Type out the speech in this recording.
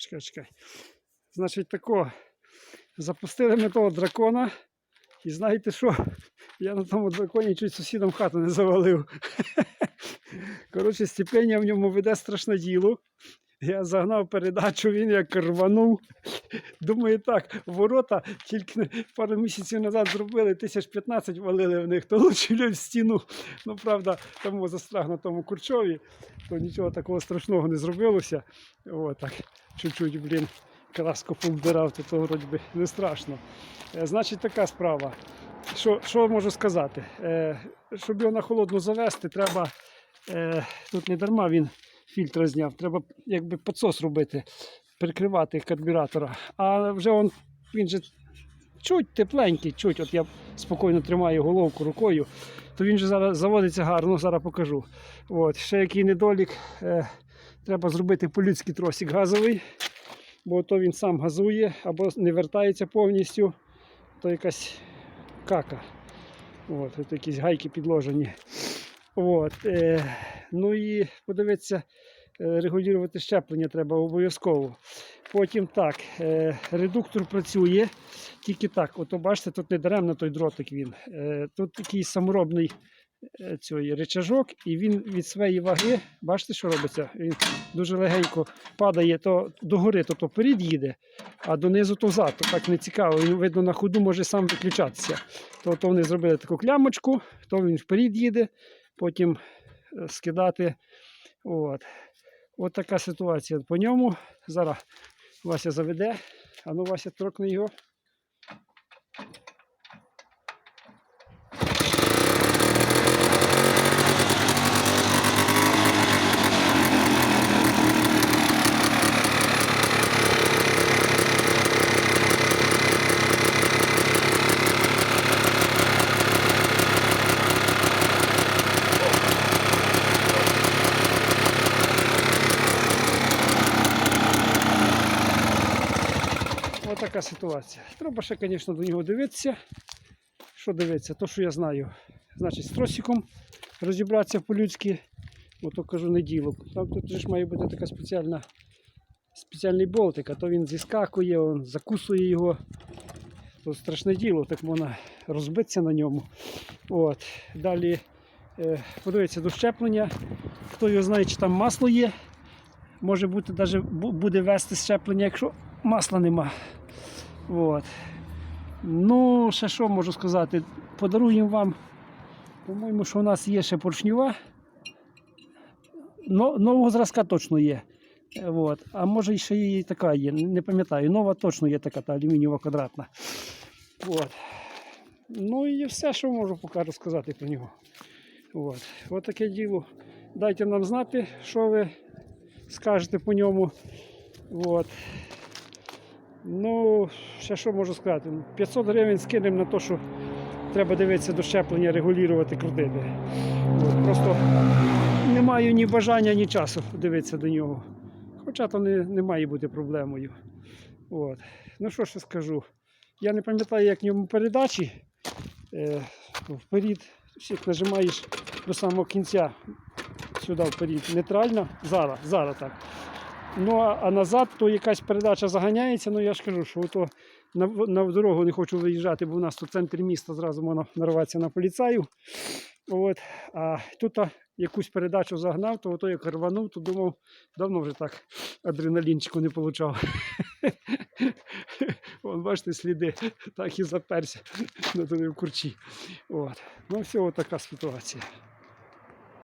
Чекай, чекай. Значить, тако. Запустили ми того дракона. І знаєте що? Я на тому драконі чуть сусідам хату не завалив. Коротше, степлення в ньому веде страшне діло. Я загнав передачу, він як рванув. Думаю, так, ворота тільки пару місяців назад зробили, тисяч 15 валили в них, то лучше в стіну. Ну, правда, тому застряг на тому курчові, то нічого такого страшного не зробилося. О, так, чуть-чуть, блін, краску повбирав, то, то вроді би не страшно. Е, Значить, така справа. Що, що можу сказати? Е, щоб його на холодну завести, треба. Е, тут не дарма він фільтр зняв, треба якби підсос робити, прикривати карбюратора. А вже он, він же чуть тепленький, чуть. От я спокійно тримаю головку рукою, то він же зараз заводиться гарно, зараз покажу. От. Ще який недолік, е, треба зробити по-людськи тросик газовий, бо то він сам газує або не вертається повністю, то якась кака. От, от якісь гайки підложені. От, е, ну і подивитися, е, регулювати щеплення треба обов'язково. Потім так, е, редуктор працює тільки так. Ото бачите, тут не даремно той дротик він. Е, тут такий саморобний цей речажок, і він від своєї ваги, бачите, що робиться? Він дуже легенько падає то догори, то, то вперед їде, а донизу то взад. То так не цікаво. Він, видно, на ходу може сам виключатися. То, то вони зробили таку клямочку, то він вперед їде, потім скидати. От. От така ситуація по ньому. Зараз Вася заведе. А ну, Вася, торкни його. Така ситуація. Треба ще, звісно, до нього дивитися. Що дивитися? То, що я знаю. Значить, з тросиком розібратися по-людськи. Ото кажу не діло. Там тут ж має бути така спеціальна спеціальний болтик, а то він зіскакує, он закусує його. То страшне діло, так можна розбитися на ньому. От. Далі е, подивитися до щеплення. Хто його знає, чи там масло є. Може бути, навіть буде вести щеплення, якщо масла нема. От. Ну, ще що можу сказати? Подаруємо вам. По-моєму, що у нас є ще поршнюва. Но, нового зразка точно є. От. А може ще і така є, не пам'ятаю. Нова точно є така та алюмінієва квадратна. От. Ну і все, що можу поки розказати про нього. От. От таке діло. Дайте нам знати, що ви скажете по ньому. От. Ну, ще що можу сказати? 500 гривень скинемо на те, що треба дивитися до щеплення, регулювати, крутити. От, просто не маю ні бажання, ні часу дивитися до нього. Хоча то не, не має бути проблемою. От. Ну що ще скажу? Я не пам'ятаю, як в ньому передачі. Е, вперед, всіх нажимаєш до самого кінця сюди вперед. Нейтрально. Зараз, зараз так. Ну а, назад то якась передача заганяється. Ну я ж кажу, що то на, на дорогу не хочу виїжджати, бо у нас тут центр міста зразу можна нарватися на поліцаю. От. А тут якусь передачу загнав, то ото як рванув, то думав, давно вже так адреналінчику не получав. Вон, бачите, сліди, так і заперся на в курчі. От. Ну, все, така ситуація.